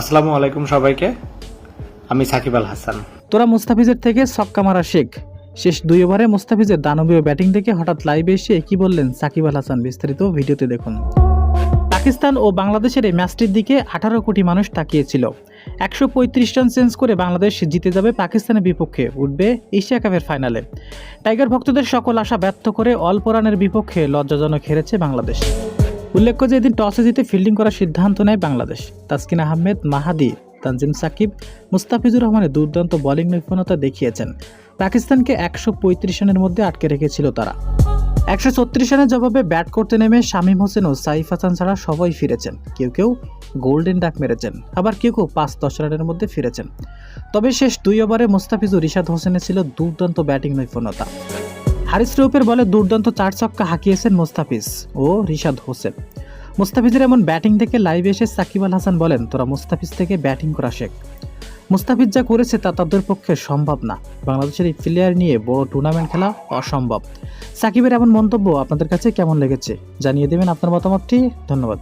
আসসালামু আলাইকুম সবাইকে। আমি সাকিব আল হাসান। তোরা মুস্তাফিজের থেকে ছক্কা মারা শেখ। শেষ দুই ওভারে মুস্তাফিজের দানবীয় ব্যাটিং দেখে হঠাৎ লাইভে এসে কি বললেন সাকিব আল হাসান বিস্তারিত ভিডিওতে দেখুন। পাকিস্তান ও বাংলাদেশের এই ম্যাচটির দিকে আঠারো কোটি মানুষ তাকিয়েছিল। একশো পঁয়ত্রিশ রান চেঞ্জ করে বাংলাদেশ জিতে যাবে পাকিস্তানের বিপক্ষে, উঠবে এশিয়া কাপের ফাইনালে। টাইগার ভক্তদের সকল আশা ব্যর্থ করে অল্প রানের বিপক্ষে লজ্জাজনক হেরেছে বাংলাদেশ। উল্লেখ্য যে এদিন টসে জিতে ফিল্ডিং করার সিদ্ধান্ত নেয় বাংলাদেশ। তাসকিন আহমেদ, মাহাদি, তানজিম সাকিব, মুস্তাফিজুর রহমানের দুর্দান্ত বোলিং নিপুণতা দেখিয়েছেন। পাকিস্তানকে একশো পঁয়ত্রিশ রানের মধ্যে আটকে রেখেছিল তারা। একশো ছত্রিশ রানের জবাবে ব্যাট করতে নেমে শামীম হোসেন ও সাইফ হাসান ছাড়া সবাই ফিরেছেন। কেউ কেউ গোল্ডেন ডাক মেরেছেন, আবার কেউ কেউ পাঁচ দশ রানের মধ্যে ফিরেছেন। তবে শেষ দুই ওভারে মুস্তাফিজুর রিশাদ হোসেনের ছিল দুর্দান্ত ব্যাটিং নৈপুণ্যতা হারিস রৌপের বলে দুর্দান্ত চার ছক্কা হাঁকিয়েছেন মুস্তাফিজ ও রিশাদ হোসেন। মুস্তাফিজের এমন ব্যাটিং থেকে লাইভে এসে সাকিব আল হাসান বলেন, তোরা মুস্তাফিজ থেকে ব্যাটিং করা শেখ। মুস্তাফিজ যা করেছে তা তাদের পক্ষে সম্ভব না। বাংলাদেশের এই প্লেয়ার নিয়ে বড় টুর্নামেন্ট খেলা অসম্ভব। সাকিবের এমন মন্তব্য আপনাদের কাছে কেমন লেগেছে জানিয়ে দেবেন আপনার মতামতটি। ধন্যবাদ।